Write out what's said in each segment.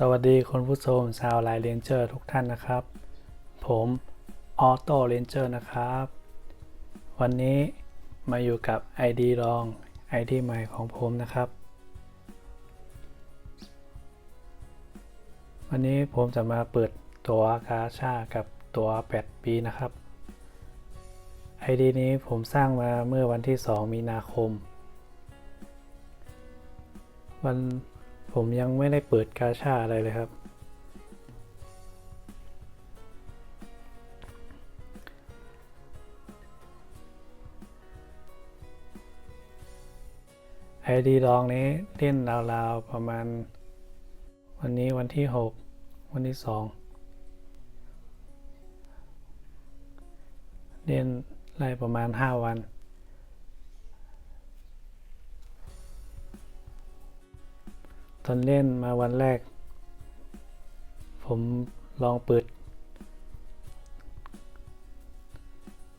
สวัสดีคุณผู้ชมชาวไลน์เรนเจอร์ทุกท่านนะครับ ผมออโต้เรนเจอร์นะครับ วันนี้มาอยู่กับ ID รอง ID ใหม่ของผมนะครับ วันนี้ผมจะมาเปิดตัวกาชากับตัว8ปีนะครับ ID นี้ผมสร้างมาเมื่อวันที่ 2 มีนาคม วัน ผมยังไม่ได้เปิดกาชาอะไรเลยครับ ไอดีลองนี้เล่นราวๆประมาณ วันนี้วันที่ 6 วันที่ 2 เล่นไล่ประมาณ 5 วัน ตอนเล่นมาวันแรก ผมลองเปิด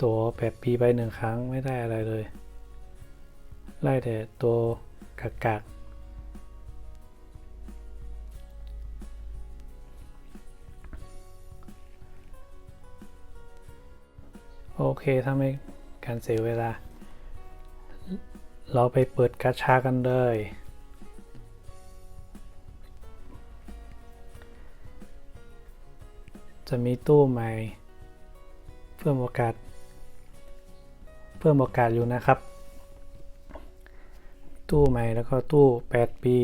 ตัวแบบปีไปหนึ่งครั้งไม่ได้อะไรเลย ไล่แต่ตัวกากากโอเคถ้าไม่การเสียเวลา เราไปเปิดกาชากันเลย จะมีตู้ใหม่ เพิ่มโอกาส เพิ่มโอกาสอยู่นะครับ ตู้ใหม่แล้วก็ตู้ 8 ปี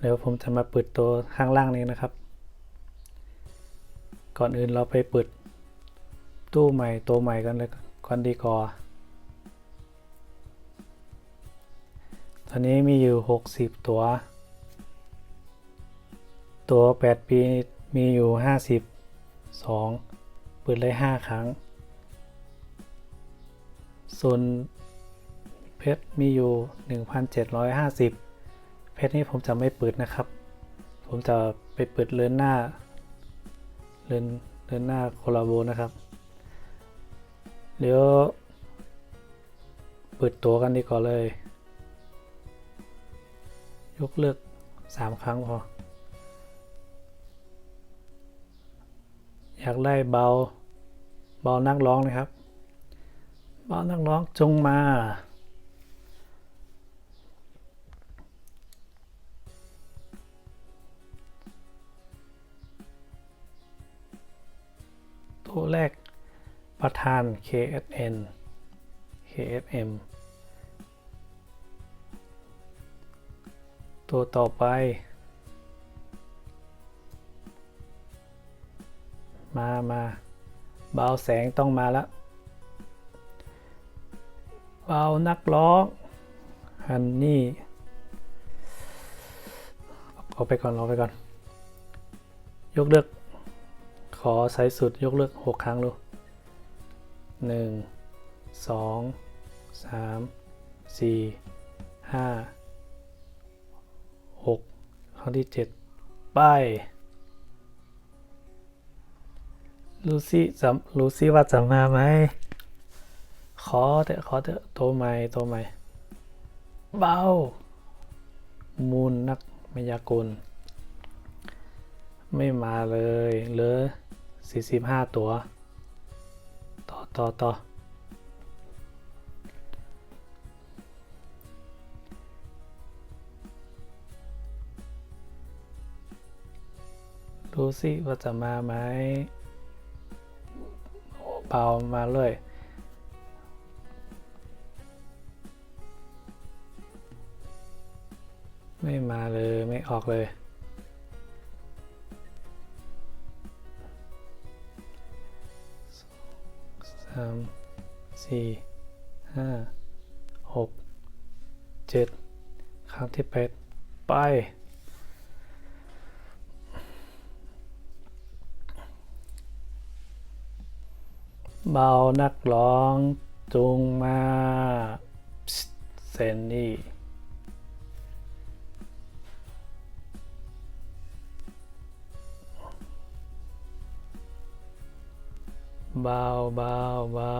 เดี๋ยวผมจะมาเปิดตัวข้างล่างนี้นะครับ ก่อนอื่นเราไปเปิดตู้ใหม่ตัวใหม่กันเลยก่อนดีกว่าตอนนี้มีอยู่ 60 ตัว ตัว 8 ปีมีอยู่52เปิดเลย 5 ครั้ง ส่วนเพชรมีอยู่ 1,750 เพชรนี้ผมจะไม่เปิดนะครับ ผมจะไปเปิดเรือนหน้าเรือนเรือนหน้าโคลาโบนะครับเดี๋ยวเปิดตัวกันดีกว่าเลย ยกเลิก 3 ครั้งพอ อยากได้เบา เบานักร้องนะครับ เบานักร้องจงมา ตัวแรกประธาน KSN KFM ตัวต่อไป มามาเบาแสงต้องมาแล้วเบานักร้องฮันนี่เอาไปก่อนเอาไปก่อน ยกเลิก ขอไซส์สุดยกเลิกหกครั้งดูหนึ่งสองสามสี่ห้าหกครั้งที่เจ็ดไป ลูซี่จะลูซี่ว่าจะมาไหมขอเถอะขอเถอะโตใหม่โตใหม่เบามูลนักมายากล ไม่มาเลยเหลือ45 ตัว ต่อต่อต่อดูสิว่าจะมาไหม เบามาเลยไม่มาเลยไม่ออกเลย สามสี่ห้าหกเจ็ดครั้งที่แปดไป เบานักร้องจุงมาเซนนี่เบาเบาเบา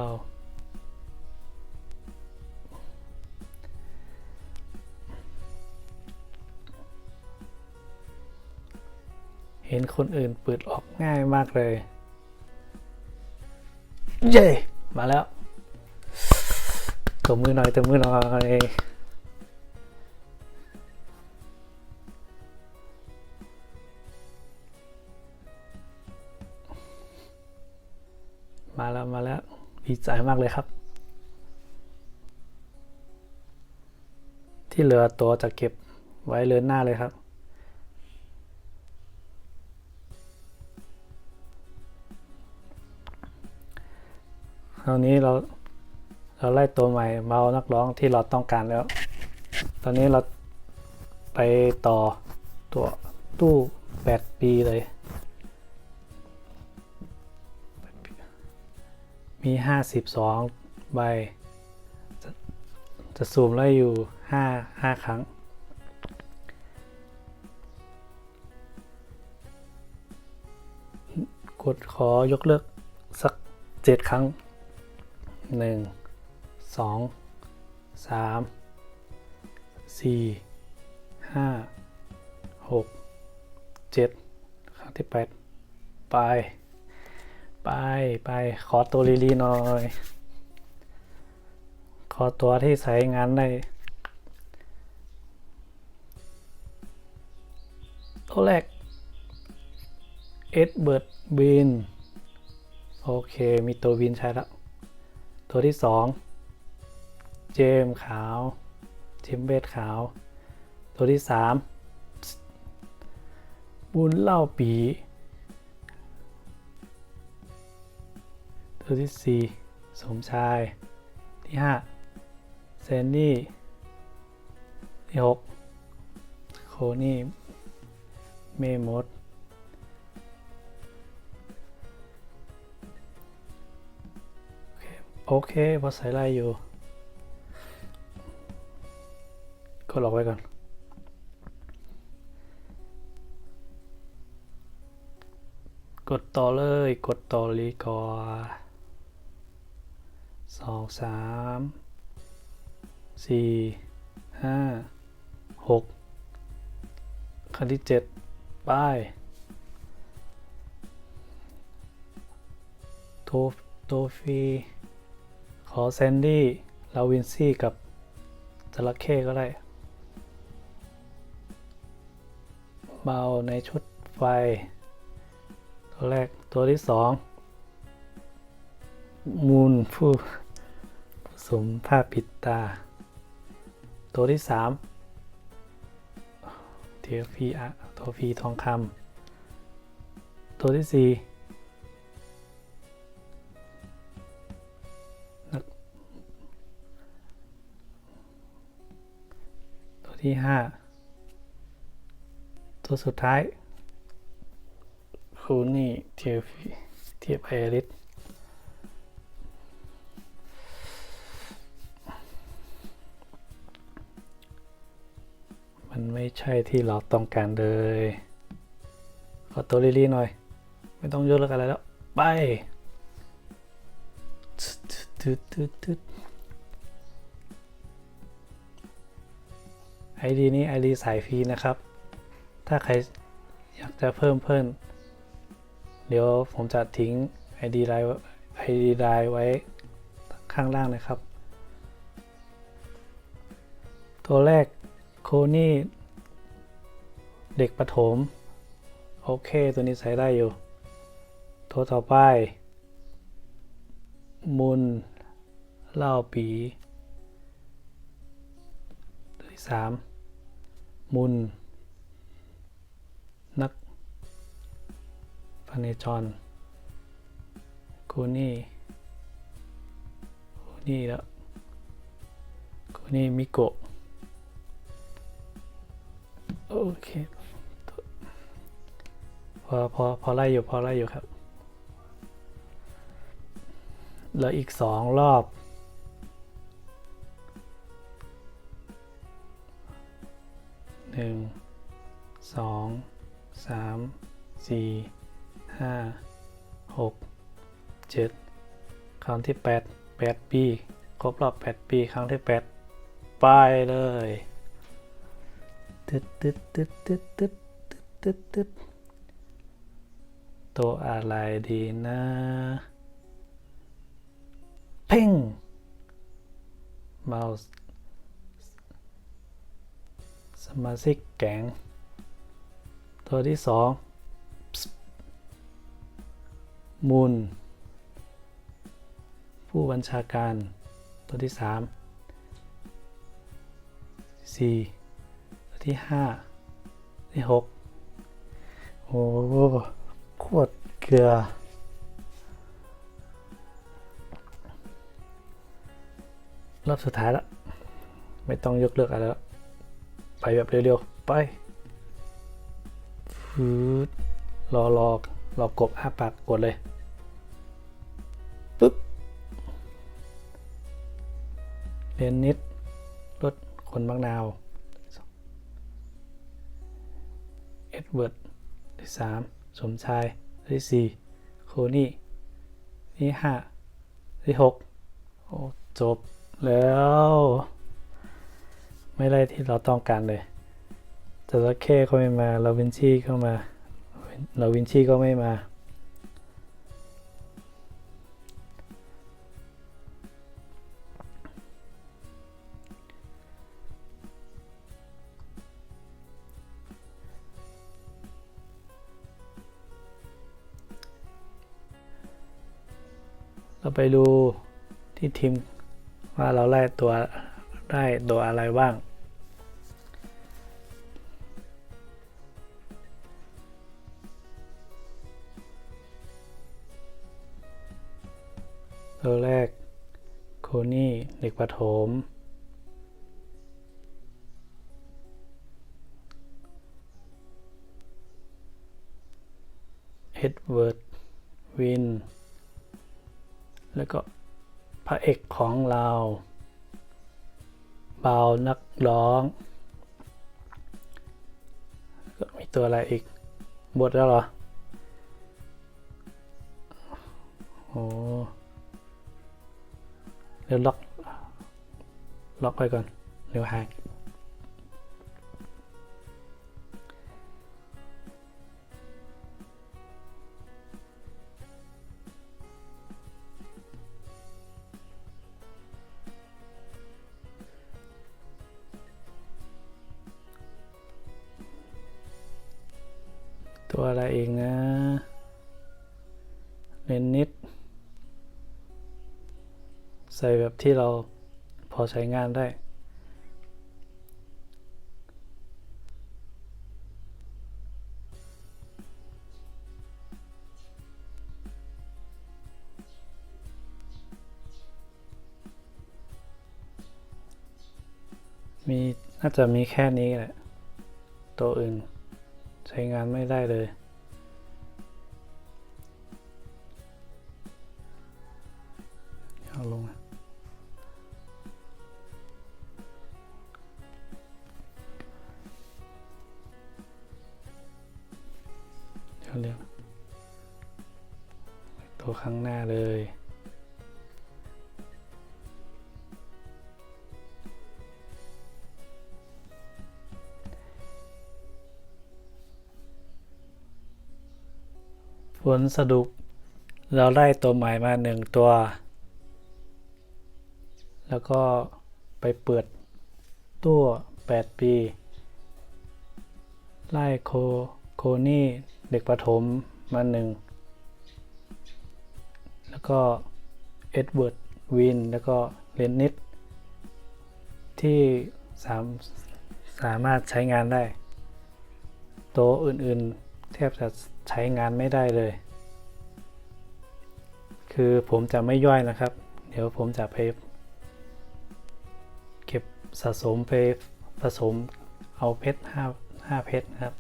เห็นคนอื่นเปิดออกง่ายมากเลย เย้มาแล้วตบมือหน่อยตบมือหน่อยมาแล้วมาแล้วดีใจมากเลยครับ ที่เหลือตัวจะเก็บไว้เลือนหน้าเลยครับ คราวนี้เราเราไล่ตัวใหม่มาเอานักร้องที่เราต้องการแล้ว ตอนนี้เราไปต่อตัวตู้ 8 ปีเลย มีห้าสิบสองใบจะจะซูมไล่อยู่ห้าห้าครั้ง กดขอยกเลิกสักเจ็ดครั้ง หนึ่งสองสามสี่ห้าหกเจ็ดครั้งที่แปดไป ไป ไป ขอตัวลีลีหน่อย ขอตัวที่ใช้งานได้ตัวแรกเอ็ดเบิร์ดบินโอเค มีตัวบินใช้แล้ว ตัวที่สองเจมส์ขาวเจมเบสขาว ตัวที่สามบุญเล่าปี ตัวที่สี่สมชาย ที่ห้าเซนนี่ ที่หกโคนี่ เมมด โอเคพอใส่ไล่อยู่ ก็ล็อกไว้ก่อน กดต่อเลย กดต่อรีกอสองสามสี่ห้าหกขั้นที่เจ็ดป้ายโทโตฟีข อแซนดี้ลาวินซี่กับจระเข้ก็ได้เบาในชุดไฟ ตัวแรกตัวที่สองมูลผู้สมผ้าปิดตา ตัวที่สามเทฟีอะตัวฟีทองคำตัวที่สี่ ที่ห้าตัวสุดท้ายคูนี่เทียบเทียบไอริสมันไม่ใช่ที่เราต้องการเลย ขอตัวลีๆหน่อย ไม่ต้องยกเลิกอะไรแล้ว ไปตึ๊ดตึ๊ดตึ๊ด ไอดีนี้ไอดีสายฟรีนะครับ ถ้าใครอยากจะเพิ่มเพิ่มเดี๋ยวผมจะทิ้ง ID ไลน์ ID ไลน์ไว้ข้างล่างนะครับ ตัวแรกโคนี่เด็กประถม โอเค ตัวนี้ใช้ได้อยู่ ตัวต่อไป มุนเล่าปี ที่สามมุน นักพเนจรกูนี่กูนี่แล้วกูนี่มิโกะโอเคพอพอพอไล่อยู่พอไล่อยู่ครับเหลืออีกสองรอบ หนึ่งสองสามสี่ห้าหกเจ็ดครั้งที่แปดแปดปี ครบรอบแปดปี ครั้งที่แปดไปเลยตึ๊ดตึ๊ดตึ๊ดตึ๊ดตึ๊ดตึ๊ดตึ๊ดตึ๊ดตัวอะไรดีนะ เพ่งเมา สมาชิกแก๊งตัวที่สองมูล ผู้บัญชาการ ตัวที่สามสี่ตัวที่ห้าที่หกโอ้โหโคตรเกลือรอบสุดท้ายแล้ว ไม่ต้องยกเลิกอะไรแล้ว ไปแบบเร็วๆ ไปฟืดรอรอรอกบอ้าปากกดเลยปึ๊บเรียนนิดรถคนบางนาวเอ็ดเวิร์ดที่สามสมชายที่สี่โคนี่ที่ห้าที่หกโอ้จบแล้ว ไม่ได้ที่เราต้องการเลยจระเข้ก็ไม่มาลาวินชีก็มาลาวินชีก็ไม่มาเราไปดูที่ทีมว่าเราไล่ตัวได้ตัวอะไรบ้าง ประถมเอ็ดเวิร์ดวิน แล้วก็พระเอกของเราเบานักร้องก็มีตัวอะไรอีก บทแล้วเหรอ โอ้เดี๋ยวล็อก ล็อกไปก่อนเดี๋ยวหายตัวอะไรเองนะเลนนิด ใส่แบบที่เรา อใช้งานได้ มีน่าจะมีแค่นี้แหละ ตัวอื่นใช้งานไม่ได้เลยเอาลงมา เดี๋ยวเรียกตัวข้างหน้าเลย ผลสรุปเราได้ตัวใหม่มาหนึ่งตัว แล้วก็ไปเปิดตัว 8 ปี ไล่โค โคนี่ เด็กประถมมาหนึ่งแล้วก็เอ็ดเวิร์ดวินแล้วก็เลนนิดที่สามสามารถใช้งานได้ โต๊ะอื่นๆ แทบจะใช้งานไม่ได้เลย คือผมจะไม่ย่อยนะครับ เดี๋ยวผมจะไปเก็บสะสมไปผสมเอาเพชรห้าห้าเพชรนะครับ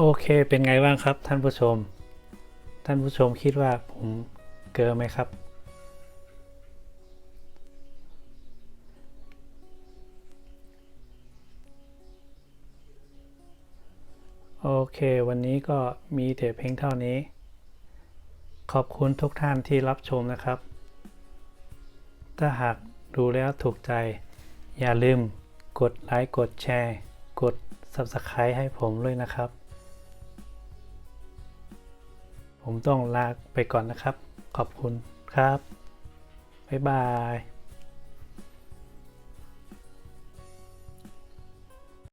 โอเคเป็นไงบ้างครับท่านผู้ชม ท่านผู้ชมคิดว่าผมเกินไหมครับ โอเค วันนี้ก็มีแต่เพียงเท่านี้ ขอบคุณทุกท่านที่รับชมนะครับ ถ้าหากดูแล้วถูกใจ อย่าลืมกดไลค์กดแชร์ กด Subscribe ให้ผมด้วยนะครับ ผมต้องลาไปก่อนนะครับ ขอบคุณครับ บ๊ายบาย